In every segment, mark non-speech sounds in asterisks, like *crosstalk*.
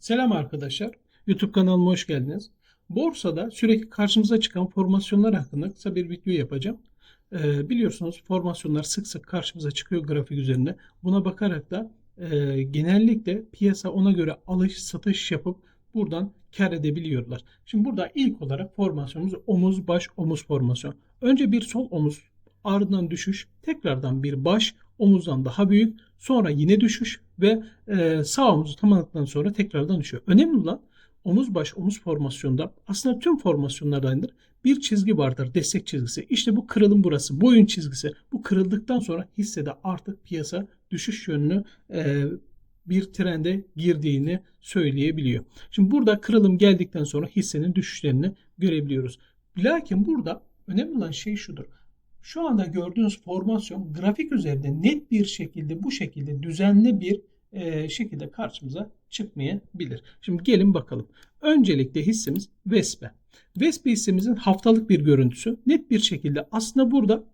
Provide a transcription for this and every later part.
Selam arkadaşlar. YouTube kanalıma hoş geldiniz. Borsada sürekli karşımıza çıkan formasyonlar hakkında kısa bir video yapacağım. Ee, biliyorsunuz formasyonlar sık sık karşımıza çıkıyor grafik üzerinde. Buna bakarak da e, genellikle piyasa ona göre alış satış yapıp buradan kar edebiliyorlar. Şimdi burada ilk olarak formasyonumuz omuz baş omuz formasyon. Önce bir sol omuz ardından düşüş tekrardan bir baş omuzdan daha büyük sonra yine düşüş ve e, sağ omuzu tamamladıktan sonra tekrardan düşüyor. Önemli olan omuz baş omuz formasyonda aslında tüm formasyonlardandır. Bir çizgi vardır destek çizgisi. İşte bu kırılım burası boyun çizgisi. Bu kırıldıktan sonra hissede artık piyasa düşüş yönünü e, bir trende girdiğini söyleyebiliyor. Şimdi burada kırılım geldikten sonra hissenin düşüşlerini görebiliyoruz. Lakin burada önemli olan şey şudur. Şu anda gördüğünüz formasyon grafik üzerinde net bir şekilde bu şekilde düzenli bir e, şekilde karşımıza çıkmayabilir. Şimdi gelin bakalım. Öncelikle hissemiz Vespe. Vespe hissemizin haftalık bir görüntüsü net bir şekilde aslında burada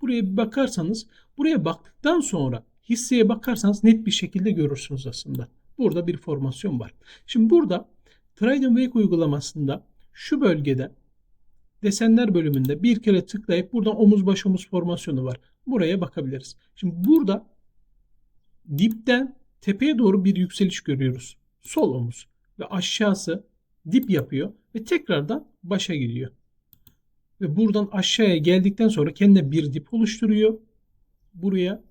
buraya bir bakarsanız buraya baktıktan sonra hisseye bakarsanız net bir şekilde görürsünüz aslında. Burada bir formasyon var. Şimdi burada Trading Wake uygulamasında şu bölgede desenler bölümünde bir kere tıklayıp buradan omuz baş omuz formasyonu var. Buraya bakabiliriz. Şimdi burada dipten tepeye doğru bir yükseliş görüyoruz. Sol omuz ve aşağısı dip yapıyor ve tekrardan başa gidiyor. Ve buradan aşağıya geldikten sonra kendine bir dip oluşturuyor. Buraya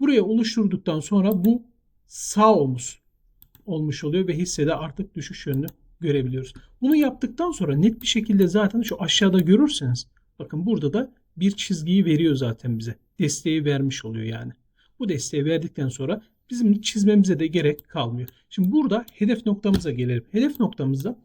buraya oluşturduktan sonra bu sağ omuz olmuş oluyor ve hissede artık düşüş yönünü görebiliyoruz. Bunu yaptıktan sonra net bir şekilde zaten şu aşağıda görürseniz bakın burada da bir çizgiyi veriyor zaten bize. Desteği vermiş oluyor yani. Bu desteği verdikten sonra bizim çizmemize de gerek kalmıyor. Şimdi burada hedef noktamıza gelelim. Hedef noktamızda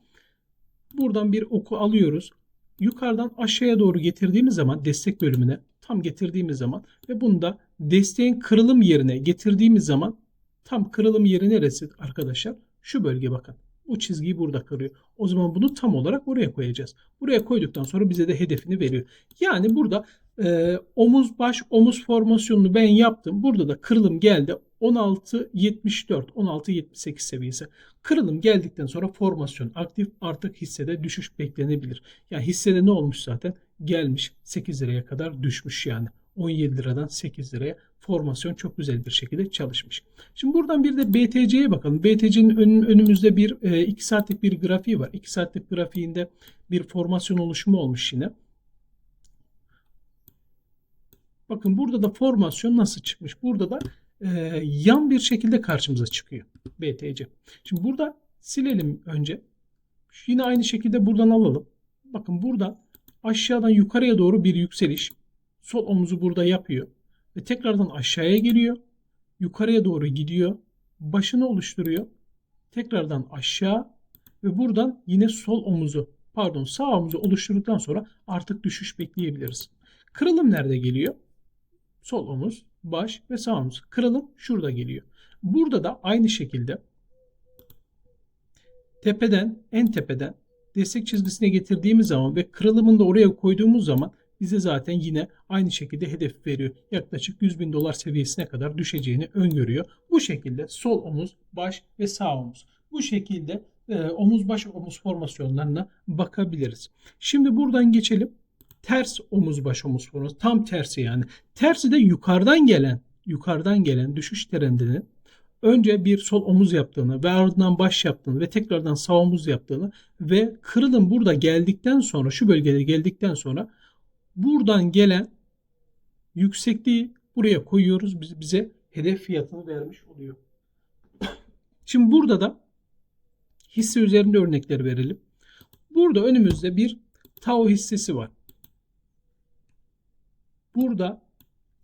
buradan bir oku alıyoruz. Yukarıdan aşağıya doğru getirdiğimiz zaman destek bölümüne tam getirdiğimiz zaman ve bunu da desteğin kırılım yerine getirdiğimiz zaman tam kırılım yeri neresi arkadaşlar? Şu bölge bakın. Bu çizgiyi burada kırıyor. O zaman bunu tam olarak oraya koyacağız. Buraya koyduktan sonra bize de hedefini veriyor. Yani burada e, omuz baş omuz formasyonunu ben yaptım. Burada da kırılım geldi. 16.74 16.78 seviyesi. Kırılım geldikten sonra formasyon aktif artık hissede düşüş beklenebilir. Yani hissede ne olmuş zaten? Gelmiş 8 liraya kadar düşmüş yani. 17 liradan 8 liraya formasyon çok güzel bir şekilde çalışmış. Şimdi buradan bir de BTC'ye bakalım. BTC'nin ön, önümüzde bir 2 saatlik bir grafiği var. 2 saatlik grafiğinde bir formasyon oluşumu olmuş yine. Bakın burada da formasyon nasıl çıkmış? Burada da e, yan bir şekilde karşımıza çıkıyor BTC. Şimdi burada silelim önce. Yine aynı şekilde buradan alalım. Bakın burada aşağıdan yukarıya doğru bir yükseliş. Sol omuzu burada yapıyor. Ve tekrardan aşağıya geliyor. Yukarıya doğru gidiyor. Başını oluşturuyor. Tekrardan aşağı ve buradan yine sol omuzu pardon sağ omuzu oluşturduktan sonra artık düşüş bekleyebiliriz. Kırılım nerede geliyor? Sol omuz, baş ve sağ omuz. Kırılım şurada geliyor. Burada da aynı şekilde tepeden en tepeden destek çizgisine getirdiğimiz zaman ve kırılımını da oraya koyduğumuz zaman bize zaten yine aynı şekilde hedef veriyor. Yaklaşık 100 bin dolar seviyesine kadar düşeceğini öngörüyor. Bu şekilde sol omuz, baş ve sağ omuz. Bu şekilde e, omuz baş omuz formasyonlarına bakabiliriz. Şimdi buradan geçelim. Ters omuz baş omuz formasyonu. Tam tersi yani. Tersi de yukarıdan gelen yukarıdan gelen düşüş trendinin önce bir sol omuz yaptığını ve ardından baş yaptığını ve tekrardan sağ omuz yaptığını ve kırılım burada geldikten sonra şu bölgede geldikten sonra buradan gelen yüksekliği buraya koyuyoruz. Biz, bize hedef fiyatını vermiş oluyor. *coughs* Şimdi burada da hisse üzerinde örnekler verelim. Burada önümüzde bir Tao hissesi var. Burada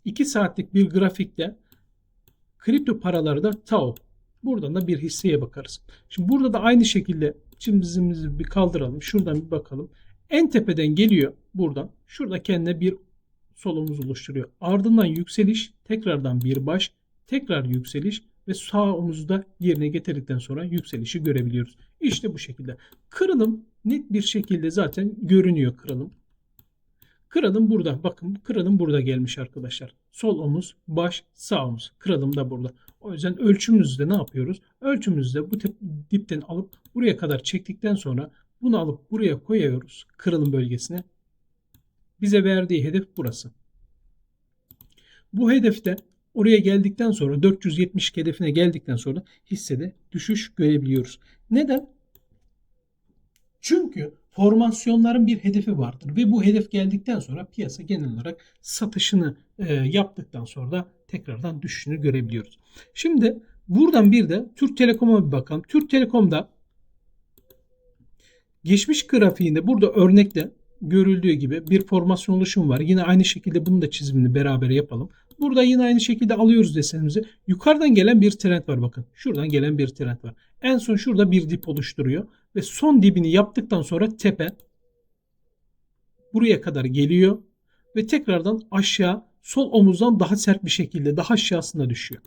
2 saatlik bir grafikte kripto paraları da Tao. Buradan da bir hisseye bakarız. Şimdi burada da aynı şekilde çimdizimizi bir kaldıralım. Şuradan bir bakalım. En tepeden geliyor buradan. Şurada kendine bir solumuz oluşturuyor. Ardından yükseliş, tekrardan bir baş, tekrar yükseliş ve sağ omuzu da yerine getirdikten sonra yükselişi görebiliyoruz. İşte bu şekilde. Kırılım net bir şekilde zaten görünüyor kırılım. Kırılım burada. Bakın kırılım burada gelmiş arkadaşlar. Sol omuz, baş, sağ omuz. Kırılım da burada. O yüzden ölçümüzde ne yapıyoruz? Ölçümüzde bu tep- dipten alıp buraya kadar çektikten sonra bunu alıp buraya koyuyoruz kırılım bölgesine. Bize verdiği hedef burası. Bu hedefte oraya geldikten sonra 470 hedefine geldikten sonra hissede düşüş görebiliyoruz. Neden? Çünkü formasyonların bir hedefi vardır ve bu hedef geldikten sonra piyasa genel olarak satışını e, yaptıktan sonra da tekrardan düşüşünü görebiliyoruz. Şimdi buradan bir de Türk Telekom'a bir bakalım. Türk Telekom'da geçmiş grafiğinde burada örnekte görüldüğü gibi bir formasyon oluşumu var. Yine aynı şekilde bunun da çizimini beraber yapalım. Burada yine aynı şekilde alıyoruz desenimizi. Yukarıdan gelen bir trend var bakın. Şuradan gelen bir trend var. En son şurada bir dip oluşturuyor. Ve son dibini yaptıktan sonra tepe buraya kadar geliyor. Ve tekrardan aşağı sol omuzdan daha sert bir şekilde daha aşağısına düşüyor.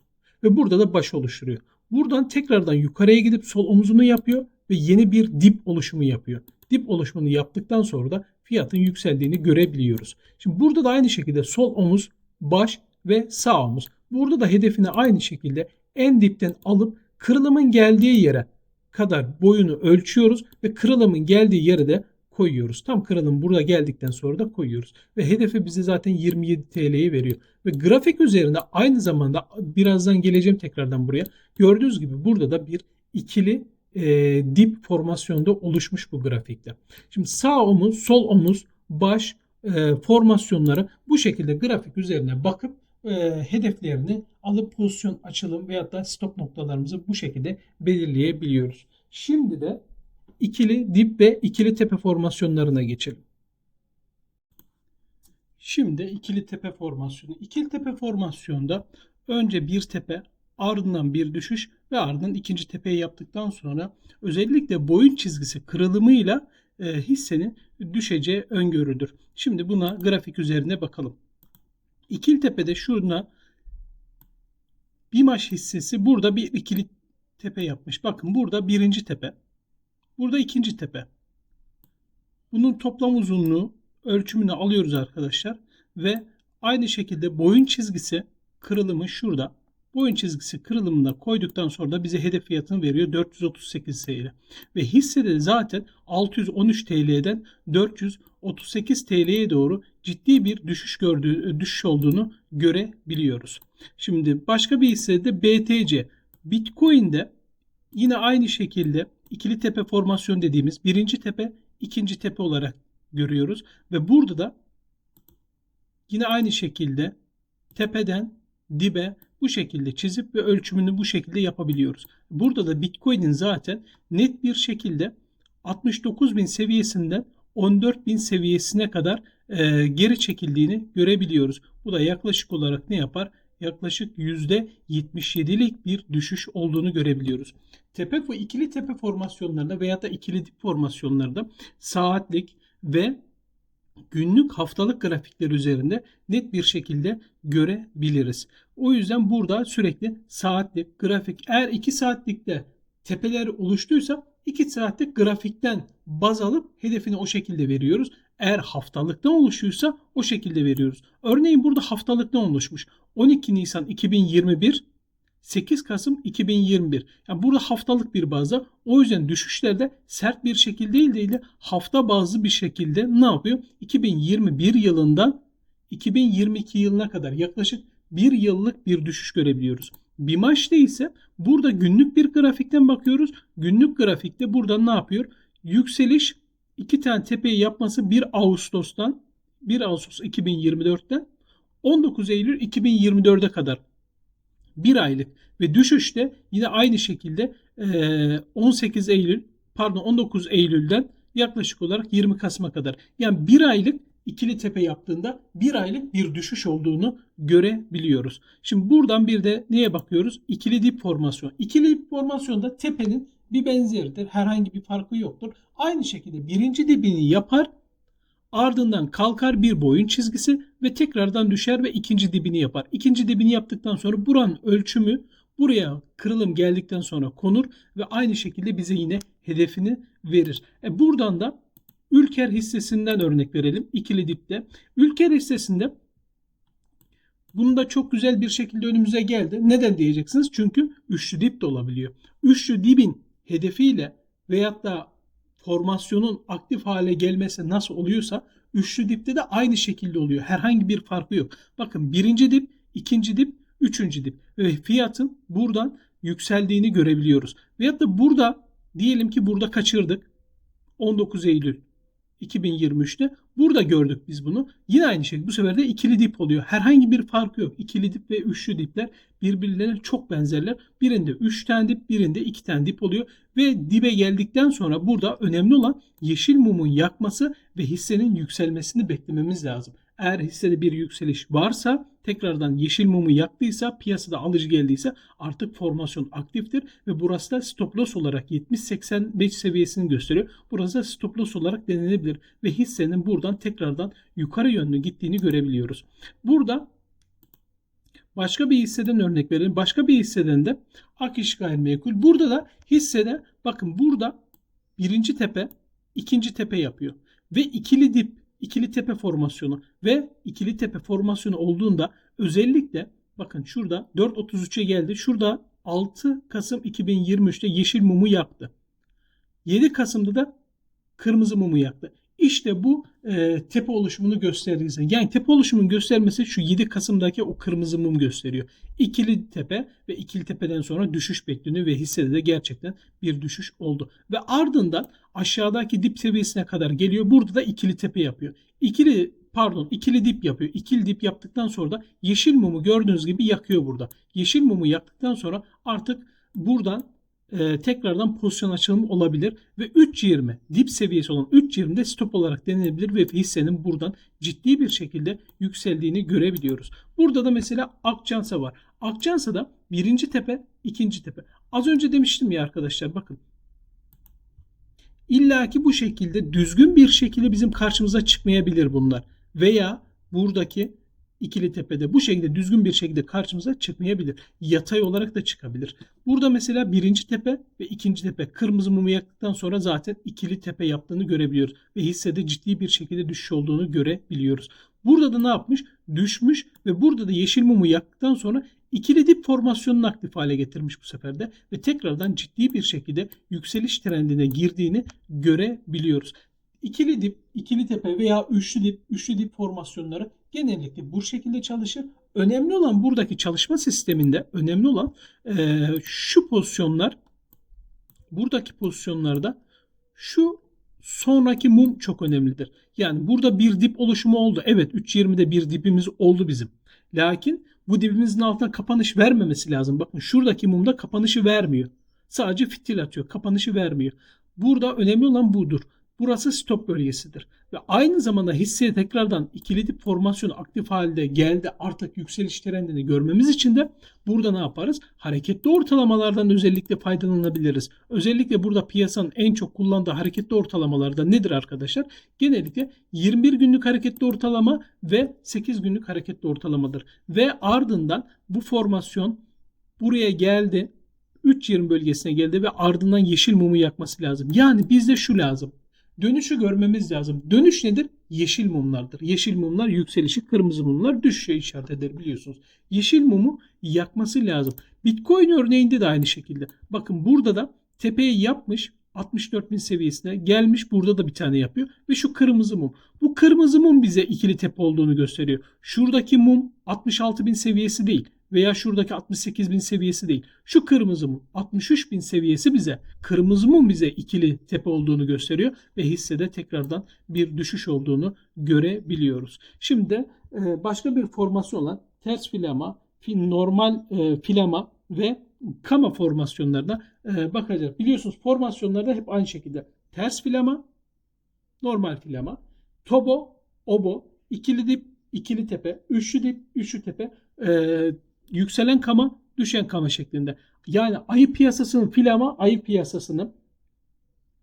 Ve burada da baş oluşturuyor. Buradan tekrardan yukarıya gidip sol omuzunu yapıyor ve yeni bir dip oluşumu yapıyor. Dip oluşumunu yaptıktan sonra da fiyatın yükseldiğini görebiliyoruz. Şimdi burada da aynı şekilde sol omuz, baş ve sağ omuz. Burada da hedefini aynı şekilde en dipten alıp kırılımın geldiği yere kadar boyunu ölçüyoruz ve kırılımın geldiği yere de koyuyoruz. Tam kırılım burada geldikten sonra da koyuyoruz. Ve hedefi bize zaten 27 TL'yi veriyor. Ve grafik üzerinde aynı zamanda birazdan geleceğim tekrardan buraya. Gördüğünüz gibi burada da bir ikili e, dip formasyonda oluşmuş bu grafikte. Şimdi sağ omuz, sol omuz, baş e, formasyonları bu şekilde grafik üzerine bakıp e, hedeflerini alıp pozisyon açılım veyahut da stop noktalarımızı bu şekilde belirleyebiliyoruz. Şimdi de ikili dip ve ikili tepe formasyonlarına geçelim. Şimdi ikili tepe formasyonu. İkili tepe formasyonda önce bir tepe ardından bir düşüş ve ardından ikinci tepeyi yaptıktan sonra özellikle boyun çizgisi kırılımıyla e, hissenin düşeceği öngörüdür. Şimdi buna grafik üzerine bakalım. İkili tepede şurada BİMAŞ hissesi burada bir ikili tepe yapmış. Bakın burada birinci tepe. Burada ikinci tepe. Bunun toplam uzunluğu ölçümünü alıyoruz arkadaşlar. Ve aynı şekilde boyun çizgisi kırılımı şurada. Boyun çizgisi kırılımına koyduktan sonra da bize hedef fiyatını veriyor 438 TL. Ve hissede zaten 613 TL'den 438 TL'ye doğru ciddi bir düşüş gördüğü düşüş olduğunu görebiliyoruz. Şimdi başka bir hissede BTC Bitcoin'de yine aynı şekilde ikili tepe formasyon dediğimiz birinci tepe, ikinci tepe olarak görüyoruz ve burada da yine aynı şekilde tepeden dibe bu şekilde çizip ve ölçümünü bu şekilde yapabiliyoruz. Burada da Bitcoin'in zaten net bir şekilde 69.000 seviyesinden 14.000 seviyesine kadar e, geri çekildiğini görebiliyoruz. Bu da yaklaşık olarak ne yapar? Yaklaşık %77'lik bir düşüş olduğunu görebiliyoruz. Tepe ve ikili tepe formasyonlarında veya da ikili dip formasyonlarda saatlik ve günlük haftalık grafikler üzerinde net bir şekilde görebiliriz. O yüzden burada sürekli saatlik grafik eğer 2 saatlikte tepeler oluştuysa 2 saatlik grafikten baz alıp hedefini o şekilde veriyoruz. Eğer haftalıktan oluşuyorsa o şekilde veriyoruz. Örneğin burada haftalıktan oluşmuş. 12 Nisan 2021 8 Kasım 2021. Yani burada haftalık bir bazda. O yüzden düşüşlerde sert bir şekilde değil değil de hafta bazlı bir şekilde ne yapıyor? 2021 yılından 2022 yılına kadar yaklaşık bir yıllık bir düşüş görebiliyoruz. Bir maçta ise burada günlük bir grafikten bakıyoruz. Günlük grafikte burada ne yapıyor? Yükseliş iki tane tepeyi yapması 1 Ağustos'tan 1 Ağustos 2024'ten 19 Eylül 2024'e kadar bir aylık ve düşüşte yine aynı şekilde 18 Eylül pardon 19 Eylül'den yaklaşık olarak 20 Kasım'a kadar yani bir aylık ikili tepe yaptığında bir aylık bir düşüş olduğunu görebiliyoruz. Şimdi buradan bir de neye bakıyoruz? İkili dip formasyon. İkili dip formasyonda tepenin bir benzeridir. Herhangi bir farkı yoktur. Aynı şekilde birinci dibini yapar Ardından kalkar bir boyun çizgisi ve tekrardan düşer ve ikinci dibini yapar. İkinci dibini yaptıktan sonra buranın ölçümü buraya kırılım geldikten sonra konur ve aynı şekilde bize yine hedefini verir. E buradan da Ülker hissesinden örnek verelim. ikili dipte. Ülker hissesinde Bunu da çok güzel bir şekilde önümüze geldi. Neden diyeceksiniz? Çünkü üçlü dip de olabiliyor. Üçlü dibin hedefiyle veyahut da formasyonun aktif hale gelmesi nasıl oluyorsa üçlü dipte de aynı şekilde oluyor. Herhangi bir farkı yok. Bakın birinci dip, ikinci dip, üçüncü dip ve fiyatın buradan yükseldiğini görebiliyoruz. Veyahut da burada diyelim ki burada kaçırdık. 19 Eylül 2023'te burada gördük biz bunu. Yine aynı şey. Bu sefer de ikili dip oluyor. Herhangi bir farkı yok. İkili dip ve üçlü dipler birbirlerine çok benzerler. Birinde 3 tane dip, birinde 2 tane dip oluyor ve dibe geldikten sonra burada önemli olan yeşil mumun yakması ve hissenin yükselmesini beklememiz lazım. Eğer hissede bir yükseliş varsa tekrardan yeşil mumu yaktıysa piyasada alıcı geldiyse artık formasyon aktiftir ve burası da stop loss olarak 70-85 seviyesini gösteriyor. Burası da stop loss olarak denilebilir ve hissenin buradan tekrardan yukarı yönlü gittiğini görebiliyoruz. Burada başka bir hisseden örnek verelim. Başka bir hisseden de Akiş Gayrimenkul. Burada da hissede bakın burada birinci tepe ikinci tepe yapıyor. Ve ikili dip ikili tepe formasyonu ve ikili tepe formasyonu olduğunda özellikle bakın şurada 4.33'e geldi. Şurada 6 Kasım 2023'te yeşil mumu yaktı. 7 Kasım'da da kırmızı mumu yaktı. İşte bu e, tepe oluşumunu zaman. Yani tepe oluşumunun göstermesi şu 7 Kasım'daki o kırmızı mum gösteriyor. İkili tepe ve ikili tepeden sonra düşüş bekleniyor ve hissede de gerçekten bir düşüş oldu. Ve ardından aşağıdaki dip seviyesine kadar geliyor. Burada da ikili tepe yapıyor. İkili pardon ikili dip yapıyor. İkili dip yaptıktan sonra da yeşil mumu gördüğünüz gibi yakıyor burada. Yeşil mumu yaktıktan sonra artık buradan e, tekrardan pozisyon açılımı olabilir ve 3.20 dip seviyesi olan 3.20'de stop olarak denilebilir ve hissenin buradan ciddi bir şekilde yükseldiğini görebiliyoruz. Burada da mesela Akçansa var. Akçansa da birinci tepe, ikinci tepe. Az önce demiştim ya arkadaşlar bakın. İlla ki bu şekilde düzgün bir şekilde bizim karşımıza çıkmayabilir bunlar. Veya buradaki ikili tepede bu şekilde düzgün bir şekilde karşımıza çıkmayabilir. Yatay olarak da çıkabilir. Burada mesela birinci tepe ve ikinci tepe kırmızı mumu yaktıktan sonra zaten ikili tepe yaptığını görebiliyoruz. Ve hissede ciddi bir şekilde düşüş olduğunu görebiliyoruz. Burada da ne yapmış? Düşmüş ve burada da yeşil mumu yaktıktan sonra ikili dip formasyonunu aktif hale getirmiş bu sefer de ve tekrardan ciddi bir şekilde yükseliş trendine girdiğini görebiliyoruz. İkili dip, ikili tepe veya üçlü dip, üçlü dip formasyonları genellikle bu şekilde çalışır. Önemli olan buradaki çalışma sisteminde önemli olan e, şu pozisyonlar buradaki pozisyonlarda şu sonraki mum çok önemlidir. Yani burada bir dip oluşumu oldu. Evet 3.20'de bir dipimiz oldu bizim. Lakin bu dibimizin altına kapanış vermemesi lazım. Bakın şuradaki mumda kapanışı vermiyor. Sadece fitil atıyor. Kapanışı vermiyor. Burada önemli olan budur. Burası stop bölgesidir. Ve aynı zamanda hisseye tekrardan ikili dip formasyonu aktif halde geldi artık yükseliş trendini görmemiz için de burada ne yaparız? Hareketli ortalamalardan özellikle faydalanabiliriz. Özellikle burada piyasanın en çok kullandığı hareketli ortalamalarda nedir arkadaşlar? Genellikle 21 günlük hareketli ortalama ve 8 günlük hareketli ortalamadır. Ve ardından bu formasyon buraya geldi. 3.20 bölgesine geldi ve ardından yeşil mumu yakması lazım. Yani bizde şu lazım. Dönüşü görmemiz lazım. Dönüş nedir? Yeşil mumlardır. Yeşil mumlar yükselişi, kırmızı mumlar düşüşe işaret eder biliyorsunuz. Yeşil mumu yakması lazım. Bitcoin örneğinde de aynı şekilde. Bakın burada da tepeyi yapmış 64 bin seviyesine gelmiş burada da bir tane yapıyor ve şu kırmızı mum. Bu kırmızı mum bize ikili tepe olduğunu gösteriyor. Şuradaki mum 66 bin seviyesi değil veya şuradaki 68 bin seviyesi değil. Şu kırmızı mum 63 bin seviyesi bize kırmızı mum bize ikili tepe olduğunu gösteriyor ve hissede tekrardan bir düşüş olduğunu görebiliyoruz. Şimdi e, başka bir formasyon olan ters filama, normal e, filama ve kama formasyonlarına e, bakacağız. Biliyorsunuz formasyonlarda hep aynı şekilde ters filama, normal filama, tobo, obo, ikili dip, ikili tepe, üçlü dip, üçlü tepe, yükselen kama, düşen kama şeklinde. Yani ayı piyasasının filama ayı piyasasını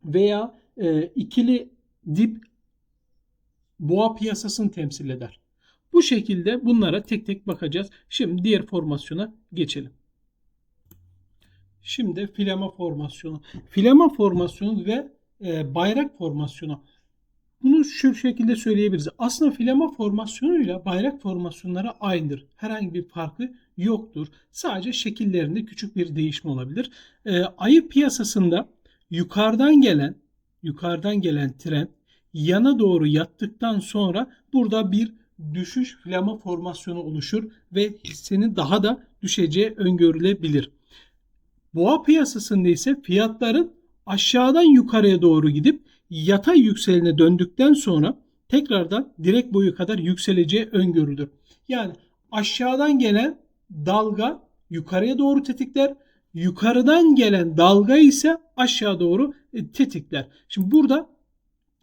veya e, ikili dip boğa piyasasını temsil eder. Bu şekilde bunlara tek tek bakacağız. Şimdi diğer formasyona geçelim. Şimdi filama formasyonu. Filama formasyonu ve e, bayrak formasyonu. Bunu şu şekilde söyleyebiliriz. Aslında filama formasyonuyla bayrak formasyonları aynıdır. Herhangi bir farkı yoktur. Sadece şekillerinde küçük bir değişme olabilir. Ee, ayı piyasasında yukarıdan gelen yukarıdan gelen trend yana doğru yattıktan sonra burada bir düşüş flama formasyonu oluşur ve hissenin daha da düşeceği öngörülebilir. Boğa piyasasında ise fiyatların aşağıdan yukarıya doğru gidip yatay yükseline döndükten sonra tekrardan direk boyu kadar yükseleceği öngörülür. Yani aşağıdan gelen dalga yukarıya doğru tetikler. Yukarıdan gelen dalga ise aşağı doğru e, tetikler. Şimdi burada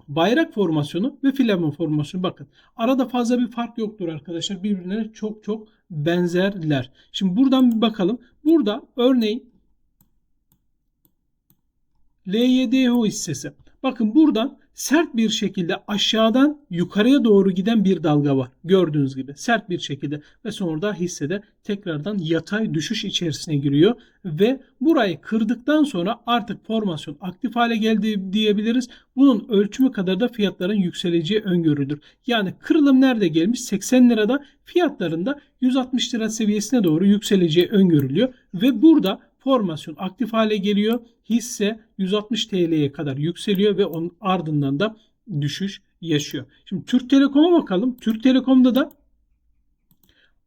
bayrak formasyonu ve filamen formasyonu bakın. Arada fazla bir fark yoktur arkadaşlar. Birbirine çok çok benzerler. Şimdi buradan bir bakalım. Burada örneğin LYDO hissesi. Bakın buradan sert bir şekilde aşağıdan yukarıya doğru giden bir dalga var. Gördüğünüz gibi sert bir şekilde ve sonra da hissede tekrardan yatay düşüş içerisine giriyor ve burayı kırdıktan sonra artık formasyon aktif hale geldi diyebiliriz. Bunun ölçümü kadar da fiyatların yükseleceği öngörülür. Yani kırılım nerede gelmiş? 80 lirada fiyatlarında 160 lira seviyesine doğru yükseleceği öngörülüyor ve burada formasyon aktif hale geliyor. Hisse 160 TL'ye kadar yükseliyor ve onun ardından da düşüş yaşıyor. Şimdi Türk Telekom'a bakalım. Türk Telekom'da da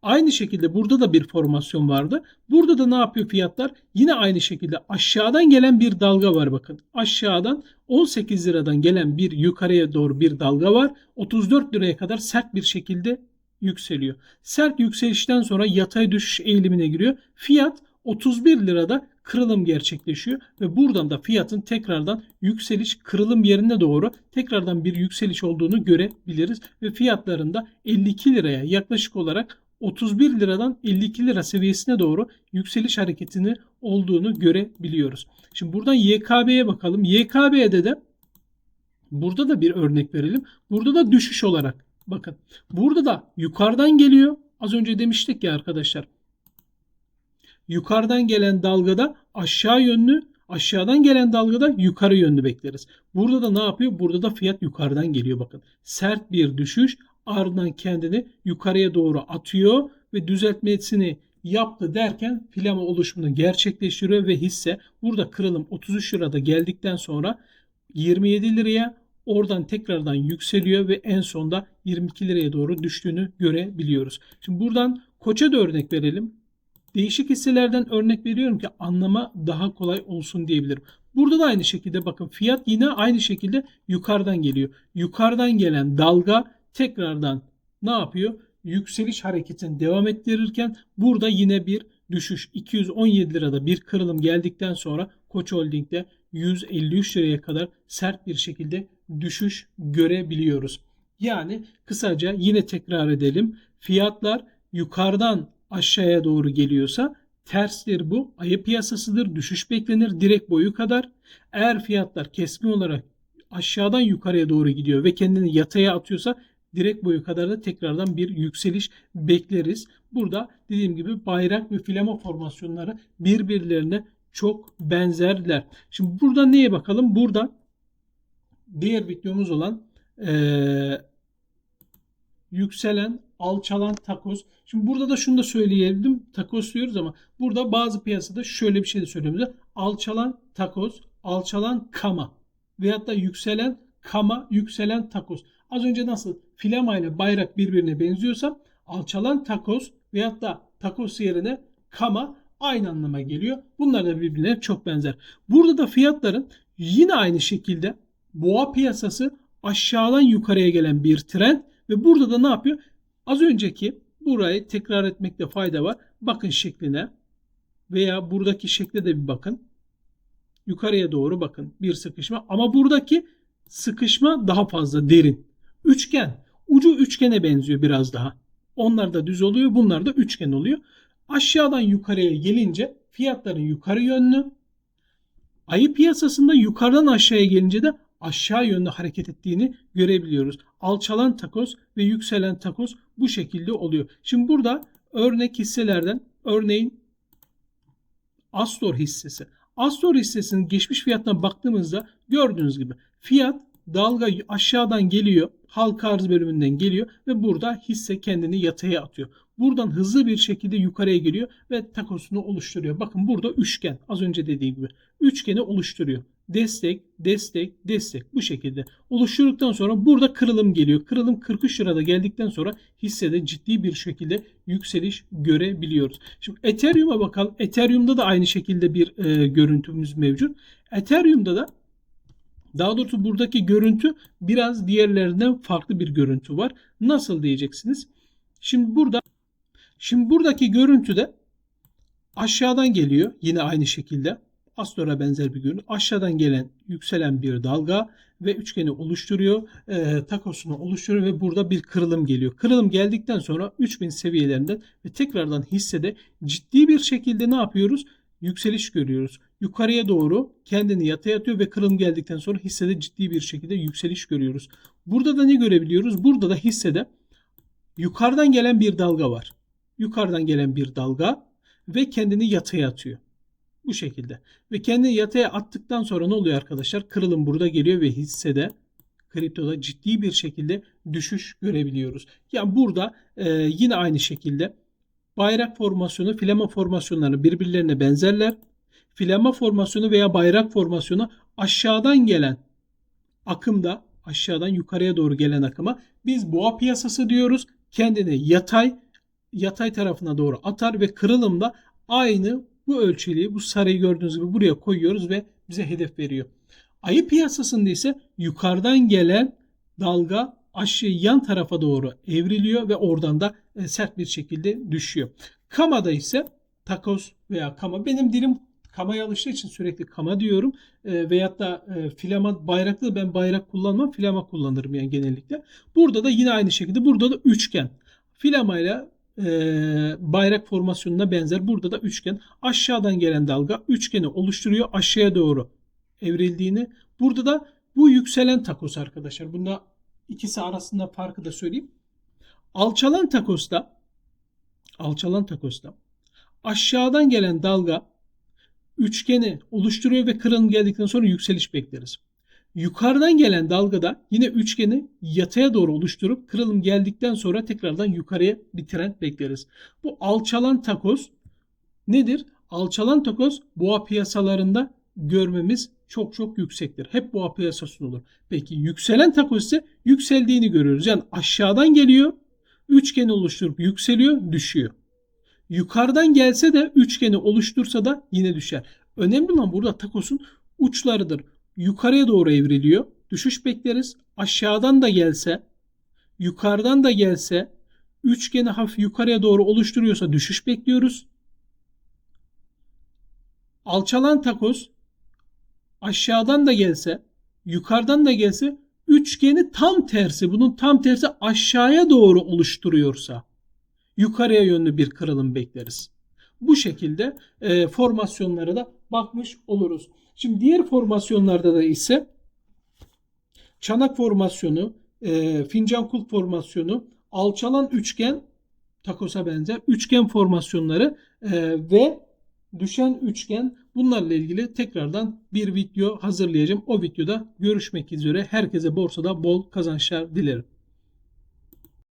Aynı şekilde burada da bir formasyon vardı. Burada da ne yapıyor fiyatlar? Yine aynı şekilde aşağıdan gelen bir dalga var bakın. Aşağıdan 18 liradan gelen bir yukarıya doğru bir dalga var. 34 liraya kadar sert bir şekilde yükseliyor. Sert yükselişten sonra yatay düşüş eğilimine giriyor. Fiyat 31 lirada kırılım gerçekleşiyor ve buradan da fiyatın tekrardan yükseliş kırılım yerine doğru tekrardan bir yükseliş olduğunu görebiliriz ve fiyatlarında 52 liraya yaklaşık olarak 31 liradan 52 lira seviyesine doğru yükseliş hareketini olduğunu görebiliyoruz. Şimdi buradan YKB'ye bakalım. YKB'de de burada da bir örnek verelim. Burada da düşüş olarak bakın. Burada da yukarıdan geliyor. Az önce demiştik ya arkadaşlar yukarıdan gelen dalgada aşağı yönlü, aşağıdan gelen dalgada yukarı yönlü bekleriz. Burada da ne yapıyor? Burada da fiyat yukarıdan geliyor bakın. Sert bir düşüş ardından kendini yukarıya doğru atıyor ve düzeltmesini yaptı derken filama oluşumunu gerçekleştiriyor ve hisse burada kırılım 33 lirada geldikten sonra 27 liraya oradan tekrardan yükseliyor ve en sonda 22 liraya doğru düştüğünü görebiliyoruz. Şimdi buradan Koç'a da örnek verelim. Değişik hisselerden örnek veriyorum ki anlama daha kolay olsun diyebilirim. Burada da aynı şekilde bakın fiyat yine aynı şekilde yukarıdan geliyor. Yukarıdan gelen dalga tekrardan ne yapıyor? Yükseliş hareketini devam ettirirken burada yine bir düşüş 217 lirada bir kırılım geldikten sonra Koç Holding'de 153 liraya kadar sert bir şekilde düşüş görebiliyoruz. Yani kısaca yine tekrar edelim. Fiyatlar yukarıdan aşağıya doğru geliyorsa terstir bu. Ayı piyasasıdır. Düşüş beklenir direkt boyu kadar. Eğer fiyatlar keskin olarak aşağıdan yukarıya doğru gidiyor ve kendini yataya atıyorsa direkt boyu kadar da tekrardan bir yükseliş bekleriz. Burada dediğim gibi bayrak ve filama formasyonları birbirlerine çok benzerler. Şimdi burada neye bakalım? Burada diğer videomuz olan ee, yükselen alçalan takoz. Şimdi burada da şunu da söyleyelim. Takoz diyoruz ama burada bazı piyasada şöyle bir şey de söylüyoruz. Alçalan takoz, alçalan kama veyahut da yükselen kama, yükselen takoz. Az önce nasıl filama ile bayrak birbirine benziyorsa alçalan takoz veyahut da takoz yerine kama aynı anlama geliyor. Bunlar da birbirine çok benzer. Burada da fiyatların yine aynı şekilde boğa piyasası aşağıdan yukarıya gelen bir trend ve burada da ne yapıyor? Az önceki burayı tekrar etmekte fayda var. Bakın şekline veya buradaki şekle de bir bakın. Yukarıya doğru bakın bir sıkışma ama buradaki sıkışma daha fazla derin. Üçgen. Ucu üçgene benziyor biraz daha. Onlar da düz oluyor. Bunlar da üçgen oluyor. Aşağıdan yukarıya gelince fiyatların yukarı yönlü. Ayı piyasasında yukarıdan aşağıya gelince de aşağı yönde hareket ettiğini görebiliyoruz. Alçalan takoz ve yükselen takoz bu şekilde oluyor. Şimdi burada örnek hisselerden örneğin Astor hissesi. Astor hissesinin geçmiş fiyatına baktığımızda gördüğünüz gibi fiyat dalga aşağıdan geliyor. Halka arz bölümünden geliyor ve burada hisse kendini yataya atıyor. Buradan hızlı bir şekilde yukarıya geliyor ve takosunu oluşturuyor. Bakın burada üçgen az önce dediğim gibi üçgeni oluşturuyor. Destek, destek, destek bu şekilde oluşturduktan sonra burada kırılım geliyor. Kırılım 43 lirada geldikten sonra hissede ciddi bir şekilde yükseliş görebiliyoruz. Şimdi Ethereum'a bakalım. Ethereum'da da aynı şekilde bir e, görüntümüz mevcut. Ethereum'da da daha doğrusu buradaki görüntü biraz diğerlerinden farklı bir görüntü var. Nasıl diyeceksiniz? Şimdi burada şimdi buradaki görüntüde aşağıdan geliyor. Yine aynı şekilde. Astor'a benzer bir görüntü. Aşağıdan gelen yükselen bir dalga ve üçgeni oluşturuyor. E, takosunu oluşturuyor ve burada bir kırılım geliyor. Kırılım geldikten sonra 3000 seviyelerinden ve tekrardan hissede ciddi bir şekilde ne yapıyoruz? Yükseliş görüyoruz. Yukarıya doğru kendini yataya atıyor ve kırılım geldikten sonra hissede ciddi bir şekilde yükseliş görüyoruz. Burada da ne görebiliyoruz? Burada da hissede yukarıdan gelen bir dalga var. Yukarıdan gelen bir dalga ve kendini yataya atıyor. Bu şekilde. Ve kendini yataya attıktan sonra ne oluyor arkadaşlar? Kırılım burada geliyor ve hissede kriptoda ciddi bir şekilde düşüş görebiliyoruz. Yani burada e, yine aynı şekilde bayrak formasyonu, flama formasyonları birbirlerine benzerler. Flama formasyonu veya bayrak formasyonu aşağıdan gelen akımda aşağıdan yukarıya doğru gelen akıma biz boğa piyasası diyoruz. Kendini yatay yatay tarafına doğru atar ve kırılımda aynı bu ölçeliği bu sarıyı gördüğünüz gibi buraya koyuyoruz ve bize hedef veriyor. Ayı piyasasında ise yukarıdan gelen dalga aşağı yan tarafa doğru evriliyor ve oradan da e, sert bir şekilde düşüyor. Kama'da ise takos veya kama benim dilim kamaya alıştığı için sürekli kama diyorum. E, veyahut da e, filama bayraklı ben bayrak kullanmam filama kullanırım yani genellikle. Burada da yine aynı şekilde burada da üçgen. Filamayla e, bayrak formasyonuna benzer. Burada da üçgen. Aşağıdan gelen dalga üçgeni oluşturuyor. Aşağıya doğru evrildiğini. Burada da bu yükselen takos arkadaşlar. Bunda ikisi arasında farkı da söyleyeyim. Alçalan takosta alçalan takosta aşağıdan gelen dalga üçgeni oluşturuyor ve kırılım geldikten sonra yükseliş bekleriz. Yukarıdan gelen dalgada yine üçgeni yataya doğru oluşturup kırılım geldikten sonra tekrardan yukarıya bir trend bekleriz. Bu alçalan takoz nedir? Alçalan takoz boğa piyasalarında görmemiz çok çok yüksektir. Hep boğa piyasası olur. Peki yükselen takoz ise yükseldiğini görüyoruz. Yani aşağıdan geliyor, üçgeni oluşturup yükseliyor, düşüyor. Yukarıdan gelse de üçgeni oluştursa da yine düşer. Önemli olan burada takosun uçlarıdır yukarıya doğru evriliyor. Düşüş bekleriz. Aşağıdan da gelse, yukarıdan da gelse, üçgeni hafif yukarıya doğru oluşturuyorsa düşüş bekliyoruz. Alçalan takoz aşağıdan da gelse, yukarıdan da gelse üçgeni tam tersi, bunun tam tersi aşağıya doğru oluşturuyorsa yukarıya yönlü bir kırılım bekleriz. Bu şekilde e, formasyonlara da bakmış oluruz. Şimdi diğer formasyonlarda da ise çanak formasyonu, e, fincan kulp formasyonu, alçalan üçgen takosa benzer üçgen formasyonları e, ve düşen üçgen bunlarla ilgili tekrardan bir video hazırlayacağım. O videoda görüşmek üzere. Herkese borsada bol kazançlar dilerim.